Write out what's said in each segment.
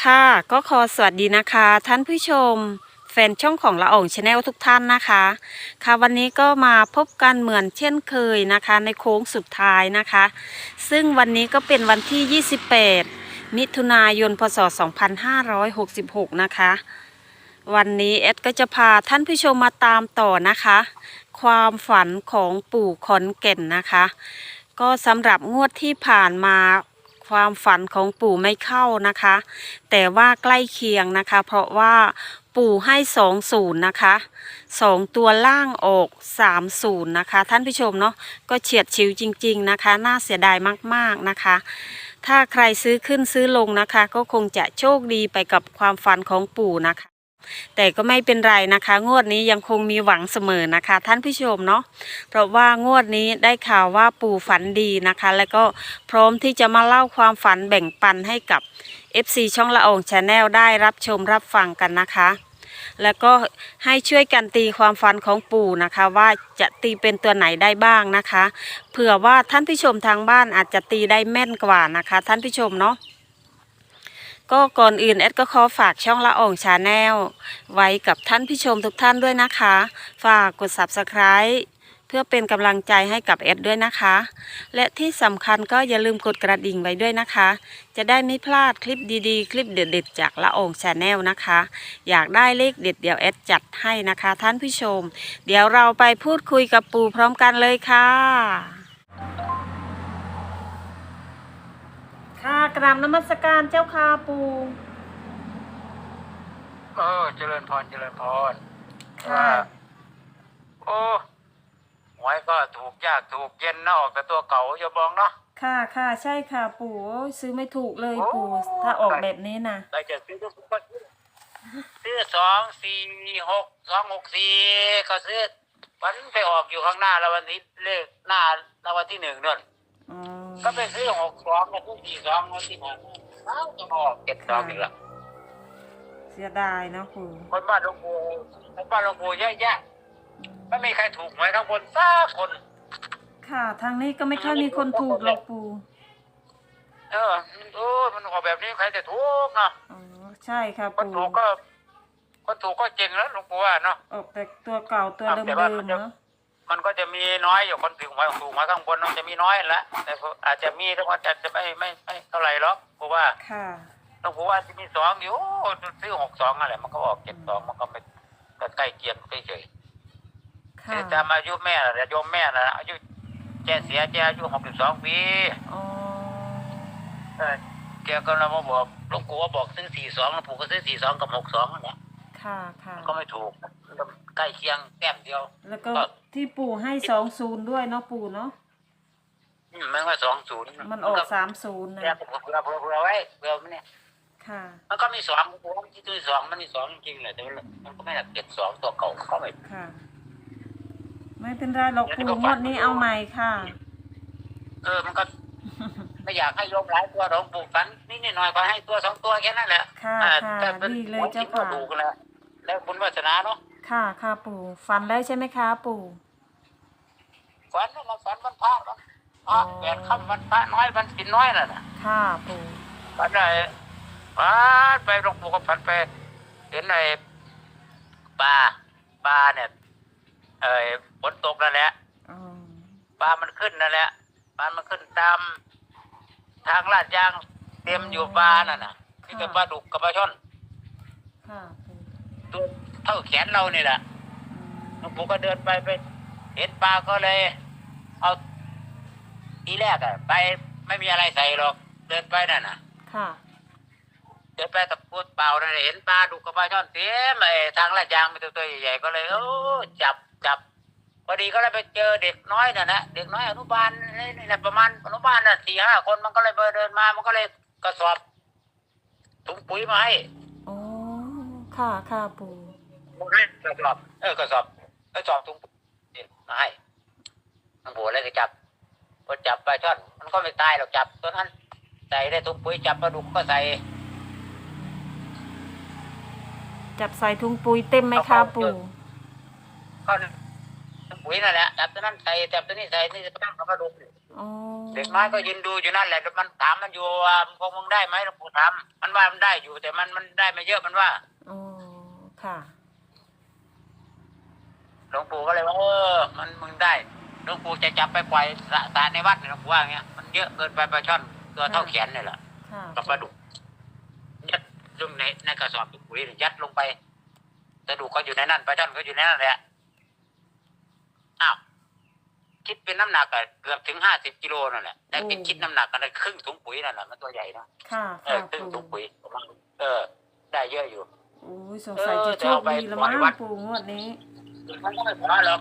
ค่ะก็ขอสวัสดีนะคะ ท่านผู้ชม แฟนช่องของละอองชาแนลทุกท่านนะคะ ค่ะวันนี้ก็มาพบกันเหมือนเช่นเคยนะคะ ในโค้งสุดท้ายนะคะ ซึ่งวันนี้ก็เป็นวันที่ 28 มิถุนายนพศ 2566 นะคะ วันนี้เอดก็จะพาท่านผู้ชมมาตามต่อนะคะ ความฝันของปู่ขอนแก่นนะคะ ก็สำหรับงวดที่ผ่านมา ความฝันของปู่ไม่เข้านะคะ แต่ว่าใกล้เคียงนะคะ เพราะว่าปู่ให้สองศูนย์นะคะสองตัวล่างออกสามศูนย์นะคะ ท่านผู้ชมเนาะก็เฉียดชิวจริง ๆนะคะ น่าเสียดายมากๆนะคะ ถ้าใครซื้อขึ้นซื้อลงนะคะ ก็คงจะโชคดีไปกับความฝันของปู่นะคะ แต่ก็ไม่เป็นไรนะคะ งวดนี้ยังคงมีหวังเสมอนะคะ ท่านผู้ชมเนาะเพราะว่างวดนี้ได้ข่าวว่าปู่ฝันดีนะคะ แล้วก็พร้อมที่จะมาเล่าความฝันแบ่งปันให้กับ FC ช่องละอองชาแนลได้รับชมรับฟังกันนะคะ แล้วก็ให้ช่วยกันตีความฝันของปู่นะคะ ว่าจะตีเป็นตัวไหนได้บ้างนะคะ เผื่อว่าท่านผู้ชมทางบ้านอาจจะตีได้แม่นกว่านะคะ ท่านผู้ชมเนาะ ก็ก่อนอื่นแอดก็ขอฝากช่องละอองชาแนลไว้กับท่านผู้ชมทุกท่านด้วยนะคะ ฝากกด subscribe เพื่อเป็นกำลังใจให้กับแอดด้วยนะคะ และที่สำคัญก็อย่าลืมกดกระดิ่งไว้ด้วยนะคะ จะได้ไม่พลาดคลิปดีๆ คลิปเด็ดๆ จากละอองชาแนลนะคะ อยากได้เลขเด็ดเดี๋ยวแอดจัดให้นะคะ ท่านผู้ชม เดี๋ยวเราไปพูดคุยกับปูพร้อมกันเลยค่ะ ค่ะกราบนมัสการเจ้าค่ะปูเออเจริญพรเจริญพรค่ะว่าโอ้หวยก็ถูกยากถูกเย็นนะออกแต่ตัวเก่าอย่าบองเนาะค่ะค่ะใช่ค่ะ ปู่โอ้ยซื้อไม่ถูกเลยโอ้ปู่ถ้าออกแบบนี้นะได้จะซื้อทุกคนซื้อสองสี่หกสองหกสี่ก็ซื้อวันไปออกอยู่ข้างหน้าแล้ววันนี้เลขหน้าแล้ววันที่หนึ่งนั่น อ๋อก็ไปซื้อหกสองกับซื้อสี่สองวันที่หนึ่งเอ้าจะมาออกเจ็ดสองอีกละเสียดายนะปู่คนบ้านหลวงปู่คนบ้านหลวงปู่เยอะแยะไม่มีใครถูกหวยทั้งบนสักคน ค่ะทางนี้ก็ไม่ค่อยมีคนถูกหรอกปู่เออโอ้ยมันออกแบบนี้ใครจะถูกเนาะอ๋อใช่ค่ะคนปู่ถูกก็คนถูกก็เจ๋งแล้วหลวงปู่ว่าเนาะออกแต่ตัวเก่าตัวครับเดิแต่ว่ามัมนๆจะเนาะ มันก็จะมีน้อยอยู่คนถูกมาถูกมาข้างบนมันจะมีน้อยแหละแต่ก็อาจจะมีแต่ว่าจะจะไม่ไม่ไม่เท่าไหร่หรอกเพราะว่าค่ะหลวงปู่ว่าจะมีสองอยู่ซื้อหกสองอะไรมันก็ออกเจ็ดสองมันก็ไม่ก็ใกล้เคียงเฉยๆค่ะคือตามอายุแม่แต่ะโยมแม่น่ะอายุแกเสียแกอายุหกสิบสองปีอ๋อเออแกก็เลยมาบอกหลวงปู่ว่าบอกซื้อสี่สองหลวงปู่ก็ซื้อสี่สองกับหกสองนั่นแหละค่ะค่ะก็ไม่ถูก ใกล้เคียงแต้มเดียว แล้วก็ ที่ปู่ให้สองศูนย์ด้วยเนาะปู่เนาะอืมมันก็สองศูนย์มันออกสามศูนย์นะแต้มเผื่อเผื่อเผื่อไว้เผื่อมันเนี่ยค่ะมันก็มีสองผมว่าที่ตัวสองมันมีสองจริงๆแหละแต่ว่ามันก็ไม่หนักเจ็ดสองตัวเก่าเขาไม่ค่ะ ไม่เป็นไรหรอกปู่งวดนี้เอาใหม่ค่ะ เออมันก็ ไม่อยากให้โยมหลายตัวหลวงปู่ฝันนิดหน่อยก็ให้ตัวสองตัวแค่นั้นแหละค่ะอ่าค่ะแต่เป็นดีเลยเจ้าค่ะ ถูกแล้วแล้วบุญวาสนาเนาะ ค่ะค่ะปู่ฝันแล้วใช่ไหมคะปู่ ฝันว่ามาฝันวันพระวันพระอ๋อ แปดค่ำวันพระน้อยวันสินน้อยน่ะนะค่ะปู่ ฝันไอ้ฝันไปหลวงปู่ก็ฝันไป เห็นไอ้ปลาปลาเนี่ยเอ้ยฝนตกนั่นแหละอ๋อ ปลามันขึ้นนั่นแหละปลามันขึ้นตาม ทางลาดยางเต็มอยู่ปลานั่นน่ะที่เป็นปลาดุกกับปลาช่อน ค่ะปู่ตัว เท่าแขนเรานี่แหละหลวงปู่ก็เดินไปไป เห็นปลาก็เลย เอาทีแรกอะไปไม่มีอะไรใส่หรอก เดินไปนั่นน่ะ ค่ะ เดินไปตะพูดเปล่านั่นน่ะเห็นปลาดุกกับปลาช่อนเต็มไอ้ทางลาดยางมีตัวตัวใหญ่ๆก็เลยโอ้จับจับพอดีก็เลยไปเจอเด็กน้อยน่ะนะเด็กน้อยอนุบาลนี่นี่นะประมาณอนุบาลน่ะสี่ห้าคนมันก็เลยเดินมา มันก็เลยกระสอบถุงปุ๋ยมาให้โอ้ค่ะ ค่ะปู่ กระสอบเออกระสอบกระสอบถุงปุ๋ยมาให้หลวงปู่เลยก็จับพอจับปลาช่อน มันก็ไม่ตายหรอกจับตัวนั้นใส่ได้ถุงปุ๋ยจับปลาดุกก็ใส่จับใส่ถุงปุ๋ยเต็มไหมคะปู่ก็ถุงปุ๋ยนั่นแหละจับตัวนั้นใส่จับตัวนี้ใส่นี่จะตั้งกับปลาดุกอ๋อเด็กน้อยก็ยืนดูอยู่นั่นแหละแล้วมันถามมันอยู่ว่ามึงคงมึงได้ไหมหลวงปู่ถามมันว่ามันได้อยู่แต่มันมันได้ไม่เยอะมันว่าอ๋อค่ะ หลวงปู่ก็เลยว่าเออมันมึงได้หลวงปู่จะจับไปปล่อยสระสระในวัดเนี่ยหลวงปู่ว่าอย่างเงี้ยมันเยอะเกินไปปลาช่อนตัวเท่าแขนเนี่ยแหละค่ะกับปลาดุกยัดลงในในกระสอบปุ๋ยเนี่ยยัดลงไปกระดูกก็อยู่ในนั้นปลาช่อนก็อยู่ในนั้นแหละอ้าวคิดเป็นน้ำหนักอะเกือบถึงห้าสิบกิโลนั่นแหละได้เป็นคิดน้ำหนักกันได้ครึ่งถุงปุ๋ยนั่นแหละมันตัวใหญ่เนาะค่ะเอค่ะอครึ่งปู่ถุงปุ๋ยประมาณเออ ได้เยอะอยู่ โอ้ยสงสัยจะโชคดีละมั้งปู่งวดนี้ มันก็ไม่ขอหรอก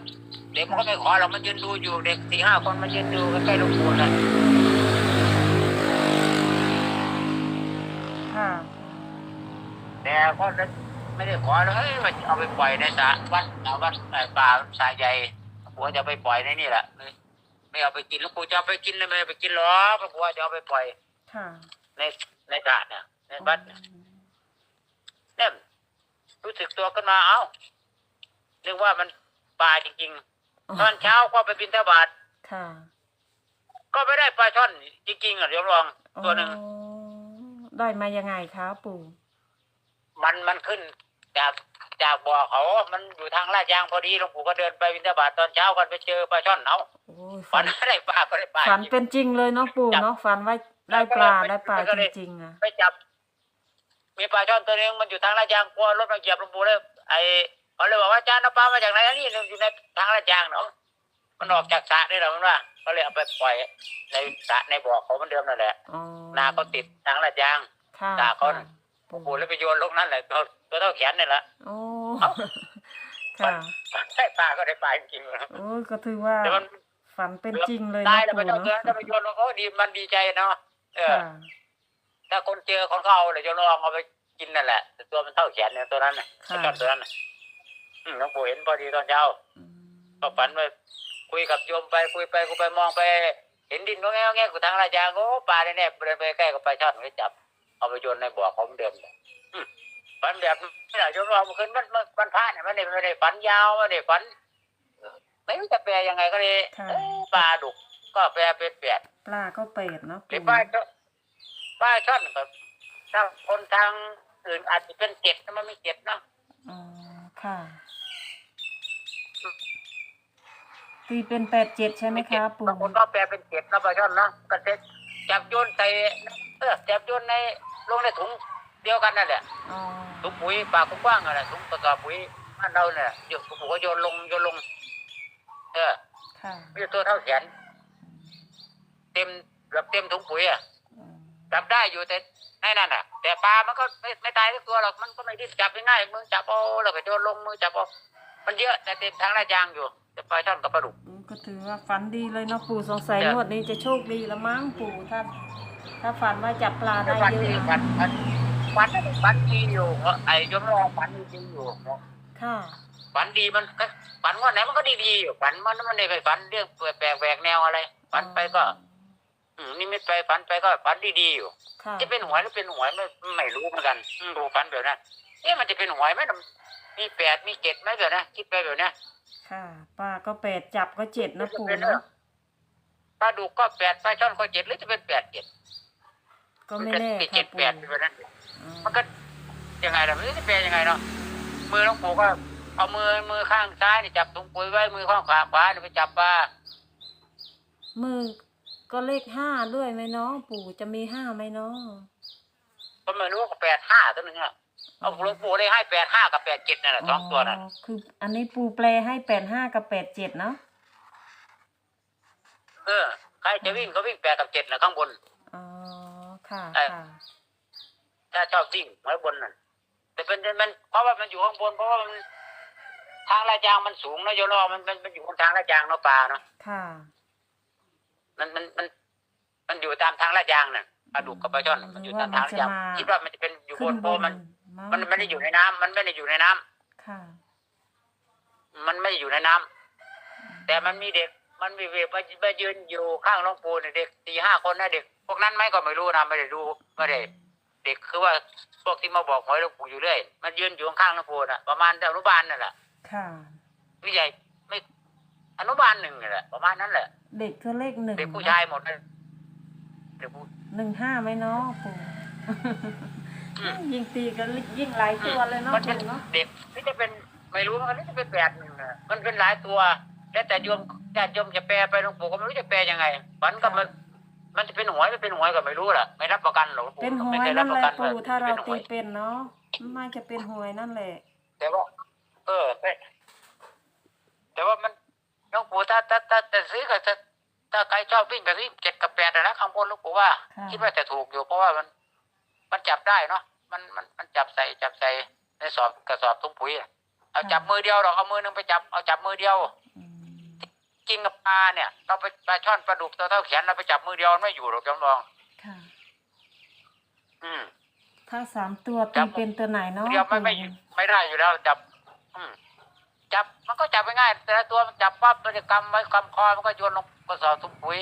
เด็กมันก็ไม่ขอหรอกมันยืนดูอยู่เด็กสี่ห้าคนมันยืนดูใกล้ๆหลวงปู่น่ะค่ะแต่ก็ไม่ได้ขอเลยเฮ้ยมันเอาไปปล่อยในสระวัดเอาวัดไอ้ป่าสายใหญ่หลวงปู่จะไปปล่อยในนี่แหละไม่ไม่เอาไปกินหลวงปู่จะเอาไปกินเลยไม่เอาไปกินหรอกหลวงปู่จะเอาไปปล่อยค่ะในในสระเนี่ยในวัดเนี่ยเนี่ยรู้สึกตัวขึ้นมาเอ้า นึกว่ามันป่าจริงๆ ตอนเช้าก็ไปบินทบาทค่ะ ก็ไม่ได้ปลาช่อนจริงๆอะเดี๋ยวลองตัวหนึ่งอ๋อได้มายังไงคะปู่มันมันขึ้นจากจากบ่อเขา มันอยู่ทางลาดยางพอดีหลวงปู่ก็เดินไปวินทบาทตอนเช้ากันไปเจอปลาช่อนเอาโอ้ยฝัฝันนไม่ได้ปลาก็ได้ปลาฝันจริง เป็นจริงเลยเนาะปู่จับ เนาะฝันไว้ได้ปลาแล้วก็ได้ปลาแล้วก็จเลยริงๆอะไปจับ มีปลาช่อนตัวหนึงมันอยู่ทางลาดยางกลัวรถมาเหยียบหลวงปู่เลยไอ้ เขาเลยบอกว่าอาจารย์เอาปลามาจากไหนอันนี้อยู่ในทางลาดยางเนาะมันออกจากสระได้หรอมันว่าก็เลยเอาไปปล่อยในสระในบ่อเขาเหมือนเดิมนั่นแหละอ๋อนาเขาติดทางลาดยางค่ะด่าเขาน่ะหลวปู่งปู่เลยไปโยนลงนั่นแหละตัวตัวเท่าแขนนี่แหละ โอ้เอ้า ค่ะได้ปลาก็ได้ปลาจริงๆโอ้ยก็ถือว่าแต่มันฝันเป็นจริงเลยตาเนาะยแล้วไปปู่เจ้าเนาะเกินถ้าไปโยนลงโอ้ดีมันดีใจเนาะเออ ค่ะถ้าคนเจอคนเขาเอาเลยโยนลองเอาไปกินนั่นแหละแต่ตัวมันเท่าแขนเนี่ยตัวนั้นน่ะค่ะตัวตัวนั้นน่ะอืม หลวงปู่เห็นพอดีตอนเช้าอืมก็ฝันว่าคุยกับโยมไปคุยไปคุยไปมองไป เห็นดินก็แง่แง่กูทางราชาโอ้ปลาแน่ๆเดินไปใกล้กับปลาช่อนก็จับ เอาไปโยนในบ่อของเดิมเลยอืมฝันแบบนี้แหละโยมลองเมื่อคืนมันมันมันพลาดเนี่ยมันไม่ได้ไม่ได้ฝันยาวไม่ได้ฝันเออไม่รู้จะแปลยังไงก็เลยค่ะเอ้ยปลาดุกก็แปลเป็นแปดปลาก็เป็ดเนาะหรือปู่ปลาช่อนปลาช่อนกับถ้าคนทางอื่นอาจจะเป็นเจ็ดนะมันไม่เจ็ดเนาะอ๋อค่ะ ตีเป็นแปดเจ็ดใช่ไหมคะปู่บางคนก็แปลเป็นเจ็ดนะปลาช่อนเนาะก็เจ็ดจับโยนใส่เออจับโยนในลงในถุงเดียวกันนั่นแหละอ๋อถุงปุ๋ยปากกว้างๆอะไรถุงกระสอบปุ๋ยบ้านเราเนี่ยโยนผมก็โยนลงโยนลง เออค่ะมีตัวเท่าแขนเต็มเกือบเต็มถุงปุ๋ยอะอืมจับได้อยู่แต่ในนั่นอะ แต่ปลามันก็ไม่ไม่ตายทุกตัวหรอกมันก็ไม่ได้จับง่ายๆมือจับเอาแล้วก็โยนลงมือจับเอามันเยอะแต่เต็มทางลาดยางอยู่ แต่ปลาช่อนกับปลาดุก อืมก็ถือว่าฝันดีเลยเนาะปู่สงสัยจ้ะ งวดนี้จะโชคดีละมั้งปู่ถ้าถ้าฝันว่าจับปลาได้ฝันเยดีอะฝันฝันฝันฝันดีอยู่ไอ้ยมรอฝันดีอยู่ค่ะฝันดีมันก็ฝันว่าไหนมันก็ดีๆอยู่ฝันมันมันไม่ไปฝันเรื่องแปลกๆแหวกแนวอะไรฝันไปก็ อืมนี่ไม่ไปฝันไปก็ฝันดีๆอยู่ ค่ะจะเป็นหวยหรือเป็นหวยไม่ไม่รู้เหมือนกันอืมดูฝันแบบนั้นเอ๊ะมันจะเป็นหวยไหมน่ะมีแปดมีเจ็ดไหมแบบนะคิดไปแบบเนี้ย ค่ะปลาก็แปดจับก็เจ็ดนะปู่เป็นเออเนาะปลาดุกก็แปดปลาช่อนก็เจ็ดหรือจะเป็นแปดเจ็ดก็ไม่เป็นแน่เจ็ค่ะดปู่แปดแบบนั้นอ๋อมันก็ยังไงล่ะไม่รู้จะแปลยังไงเนาะมือหลวงปู่ก็เอามือมือข้างซ้ายนี่จับถุงปุ๋ยไว้มือข้างขวาขวานี่ไปจับปลามือก็เลขห้าด้วยไหมเนาะปู่จะมีห้าไหมเนาะก็ไม่รู้ว่าแปดห้าตัวหนึงอะ เอาหลวงปู่เลยให้แปดห้ากับแปดเจ็ดนั่นแหละสองตัวนั่นคือ อันนี้ปู่แปลให้แปดห้ากับแปดเจ็ดเนาะเออใครจะวิ่งก็วิ่งแปดกับเจ็ดนะข้างบน อ๋อ ค่ะเอ่อค่ะถ้าชอบวิ่งไว้บนนั่นแต่เป็นมันเพราะว่ามันอยู่ข้างบน เพราะว่ามันทางลาดยางมันสูงนะโยนอมันมันมันอยู่บนทางลาดยางเนาะปลาเนาะค่ะมันมันมัน มันอยู่ตามทางลาดยางน่ะปลาดุกกับปลาช่อนน่ะมันอยู่ตามทางลาดยางคิดว่ามันจะเป็นอยู่บขึ้นนเพบราะนมันา มันไม่ได้อยู่ในน้ำมันไม่ได้อยู่ในน้ำค่ะ มันไม่ได้อยู่ในน้ำแต่มันมีเด็ก มันมีเด็กมามายืนอยู่ข้างหลวงปู่เนี่ยเด็กสี่ห้าคนนะเด็ก พวกนั้นไหมก็ไม่รู้นะไม่ได้ดูไม่ได้เด็กคือว่าพวกที่มาบอกหวยหลวงปู่อยู่เรื่อยมันยืนอยู่ข้างๆหลวงปู่น่ะประมาณอนุบาลนั่นแหละค่ะผู้ใหญ่ไม่อนุบาลหนึ่งนี่แหละประมาณนั้นแหละ เด็กก็เลขหนึ่งเด็กผู้ชายหมดเลยเดี๋ยวพูดหนึ่งห้าไหมเนาะปู่ อืมยิ่งตีก็ยิ่งหลายตัวเลยเนาะมันเป็นปู่เนาะเด็กนี่จะเป็นไม่รู้มันนี่จะเป็นแปดหนึ่งอะมันเป็นหลายตัวแล้วแต่โยมญาติโยมจะแปลไปหลวงปู่ก็ไม่รู้จะแปลยังไงฝันก็มัน มันจะเป็นหวยไม่เป็นหวยก็ไม่รู้ล่ะไม่รับประกันหรอกหลวงปู่เป็นหวไม่ยเคยรันั่บนปแหระละกันปู่ถ้าเราป็นหตีวยเป็นเนาะน่าจะเป็นหวยนั่นแหละ แต่ว่า เออแต่แต่ว่ามันหลวงปู่ถ้าถ้าถ้าจะซื้อก็จะถ้าใครชอบวิ่งก็ซื้อเจ็ดกับแปดอะนะข้างบนหลวงปู่ว่า ค่ะ คิดว่าจะถูกอยู่เพราะว่ามัน มันจับได้เนาะมันมันมันจับใส่จับใส่ในสอบกระสอบถุงปุ๋ยอะเอาจับมือเดียวหรอกเอามือหนึงไปจับเอาจับมือเดียวอืมจริงกับปลาเนี่ยเราไปปลาช่อนปลาดุกตัวเท่าแขนเราไปจับมือเดียวมันไม่อยู่หรอกจำลองค่ะ อืมถ้าสามตัวจัตีบเป็นตัวไหนเนาะเดียวไม่ไม่ปู่ไม่ได้อยู่แล้วจับ อืมจับมันก็จับง่ายๆแต่ละตัวมันจับปั๊บมันจะกำไว้กำคอมันก็โยนลงกระสอบถุงปุ๋ย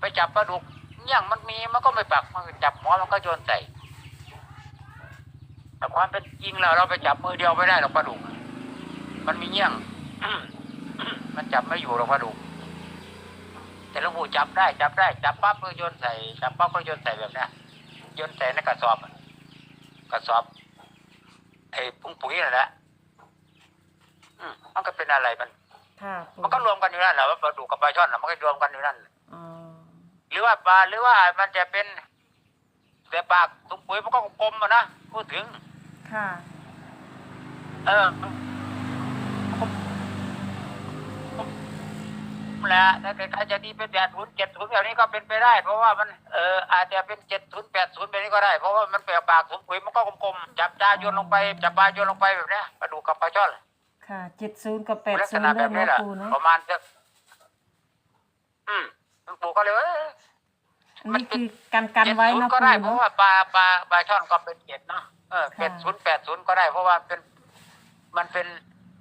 ไปจับปลาดุกเนี่ยงมันมีมันก็ไม่ปักมันก็จับหัวมันก็โยนใส่ แต่ความเป็นจริงแล้วเราไปจับมือเดียวไม่ได้หรอกปลาดุกมันมีเงี้ยงมันจับไม่อยู่หรอกปลาดุกแต่หลวงปู่จับได้จับได้จับปั๊บก็โยนใส่จับปั๊บก็โยนใส่แบบเนี้ยโยนใส่ในกระสอบอะกระสอบไอ้ปุ้งปุ๋ยนั่นแหละอืมมันก็เป็นอะไรมันค่ะปู่มันก็รวมกันอยู่นั่นแหละว่าปลาดุกกับปลาช่อนน่ะมันก็รวมกันอยู่นั่นอ๋อหรือว่าปลาหรือว่ามันจะเป็นแต่ปากถุงปุ๋ยมันก็กลมๆอะนะพูดถึง ค่ะ เออและถ้าเกิดอาจะดีเป็นแปดศูนย์เจ็ดศูนย์แบบนี้ก็เป็นไปได้ เพราะว่ามันเอออาจจะเป็นเจ็ดศูนย์แปดศูนย์แบบนี้ก็ได้ เพราะว่ามันแปลปากถุงปุ๋ยมันก็กลมๆจับจาโยนลงไปจับปลาโยนลงไปแบบนี้ยปลาดุกกับปลาช่อนค่ะเจ็ดศูนย์กับแปดศูนย์แบด้วยบนี้แหละปู่เนะประมาณสักอืมปู่ก็เลยว่าเอ้ยอันคือการกันไว้เจ็ดศูนะย์ก็ได้เพราะว่าปลาปลาปลาช่อนก็เป็นเจ็ดเนาะ ออค่ะเจ็ดศูนย์แปดศูนย์ก็ได้เพราะว่าเป็น มันเป็น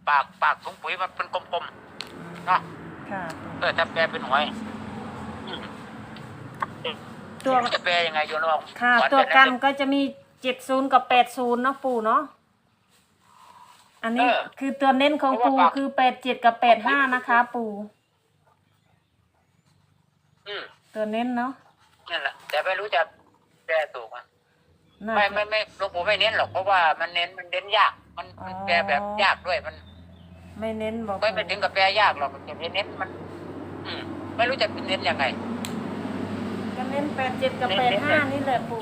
ปากปากถุงปุ๋ยมันเป็นกลมๆเนาะค่ะเออถ้าแปลเป็นหวยอืมตัวจะแปลยังไงโยนลองค่ะฝัตัวแบบกันก็จะมีเจ็ดศูนย์กับแปดศูนย์เนาะปู่เนาะอันนี้คือตัวเน้นของปู่คือแปดเจ็ดกับแปดห้านะคะ ปู่อืมตัวเน้นเนาะนั่นแหละแต่ไม่รู้จะแปลถูกไหม น่าไม่จะ ไม่ไม่หลวงปู่ไม่เน้นหรอกเพราะว่ามันเน้นมันเน้นยาก มันมันอ๋อแปลแบบยากด้วยมันไม่เน้นบอกไม่ไปถึงกับแปลยากหรอกมันจะเน้นมัน อืมไม่รู้จะเน้นยังไง ก็เน้นแปดเจ็ดกับแปดห้านี่แหละปู่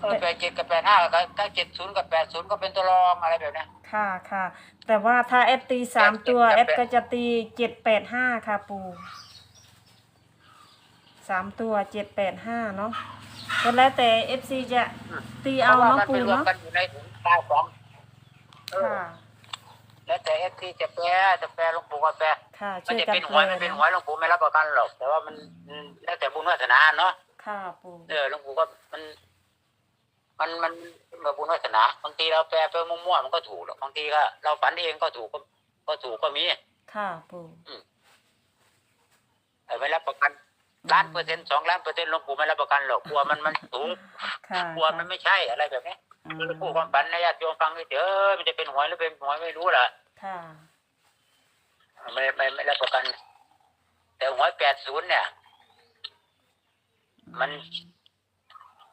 เออแปดเจ็ดกับแปดห้าก็ถ้าเจ็ดศูนย์กับแปดศูนย์ก็เป็นตัวรองอะไรแบบเนี้ย ค่ะค่ะ แต่ว่าถ้าเอดตีสามตัวแปเอดดเจ็ดก็จะตีเจ็ดแปดห้าค่ะปู่สามตัวเจ็ดแปดห้าเนาะ ก็แล้วแต่เอฟซีจะตีเพเอาราะว่าเนาะมันไปปู่รวมเนาะกันอยู่ในถุงตาสองเออค่ะแล้วแต่เอฟซีจะแปลจะแปลหลวงปู่ก็แปลค่ะมันช่วยจะกันเป็นหแปลวยไม่เป็นหวยหลวงปู่ไม่รับประกันหรอก แต่ว่ามันอืมแล้วแต่บุญวาสนาเนาะค่ะปู่เออหลวงปู่ก็มันมัน มันมันแบบบุญวาสนาบางทีเราแปลไปมั่วๆมันก็ถูกหรอกบางทีก็เราฝันเองก็ถูกก็ก็ถูกก็มีค่ะปู่แต่ไม่รับประกัน ล้านเปอร์เซ็นต์สองล้านเปอร์เซ็นต์หลวงปู่ไม่รับประกันหรอกกลัวมันมันสูงค่ะกลัวมันไม่ใช่อะไรแบบนี้อืมหลวงปู่ความฝันนะญาติโยมฟังเฉยๆมันจะเป็นหวยหรือเป็นหวยไม่รู้ล่ะค่ะไม่ไม่ไม่รับประกัน แต่หวยแปดศูนย์เนี่ย มัน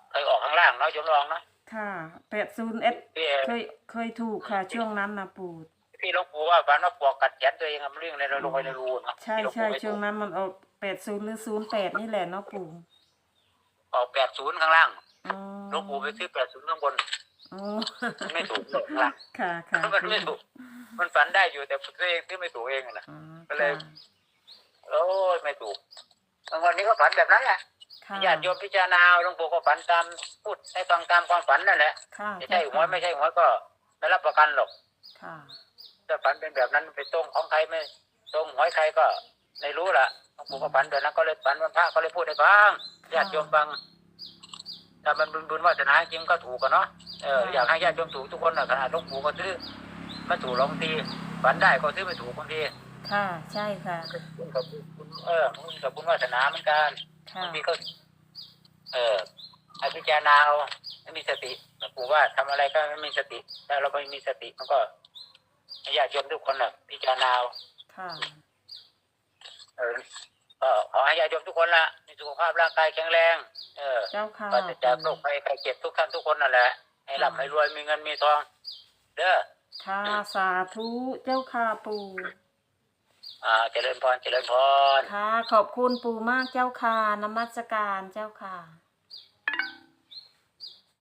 เคยออกข้างล่างเนาะโยมลองเนาะค่ะแปดศูนย์เอดพี่เคยเคยถูกค่ะ ช่วงนั้นนะปู่ พี่หลวงปู่ว่าฝันว่าปลอกกัดแขนตัวเองอะมันเรื่องอะไรเราลงไปในรูเนาะใช่ที่หลวงใช่ปู่ไม่ช่วงถูกนั้นมันออกแปดศูนย์หรือศูนย์แปดนี่แหละเนาะปู่ออกแปดศูนย์ข้างล่างอ๋อหลวงปู่ไปซื้อแปดศูนย์ข้างบนอ๋อมันไม่ถูกหรอกข้างล่างค่ะค่ะมันไม่ถูก มันฝันได้อยู่แต่ตัวเองซื้อไม่ถูกเองอะนะ อ๋อก็เลยค่ะโอ้ยไม่ถูกบางวันนี้ก็ฝันแบบนั้นแหละค่ะญาติโยมพิจารณาหลวงปู่ก็ฝันตามพูดให้ฟังตามความฝันนั่นแหละค่ะไม่ใช่หวยไม่ใช่หวยก็ไม่รับประกันหรอก ค่ะ ถ้าฝันเป็นแบบนั้นไปตรงของใครไม่ตรงหวยใครก็ไม่รู้ละหลวงปู่ก็ฝันแบบนั้นก็เลยฝันวันพระก็เลยพูดให้ฟังญาติโยมฟังถ้ามันบุญบุญวาสนาจริงก็ถูกกันเนาะเอออยากให้ญาติโยมถูกทุกคนนะขนาดหลวงปู่ก็ซื้อไม่ถูกหรอกบางทีฝันได้ก็ซื้อไม่ถูกบางทีค่ะ ใช่ค่ะบุญกับบุญเออบุญกับบุญวาสนาเหมือนกันค่ะบางทีก็เออให้พิจารณาเอาให้มีสติหลวงปู่ว่าทำอะไรก็ไม่มีสติ ถ้าเราไม่มีสติมันก็ให้ ญาติโยมทุกคนน่ะพิจารณาเอาค่ะเออก็ขอให้ญาติโยมทุกคนละมีสุขภาพร่างกายแข็งแรง เออเจ้าค่ะปราศจากโรคภัยไข้เจ็บทุกท่านทุกคนนั่นแหละให้ร่ำให้รวยมีเงินมีทอง เด้อค่ะสาธุเจ้าค่ะปู่อ่าเจริญพรเจริญพรค่ะขอบคุณปู่มากเจ้าค่ะนมัสการเจ้าค่ะ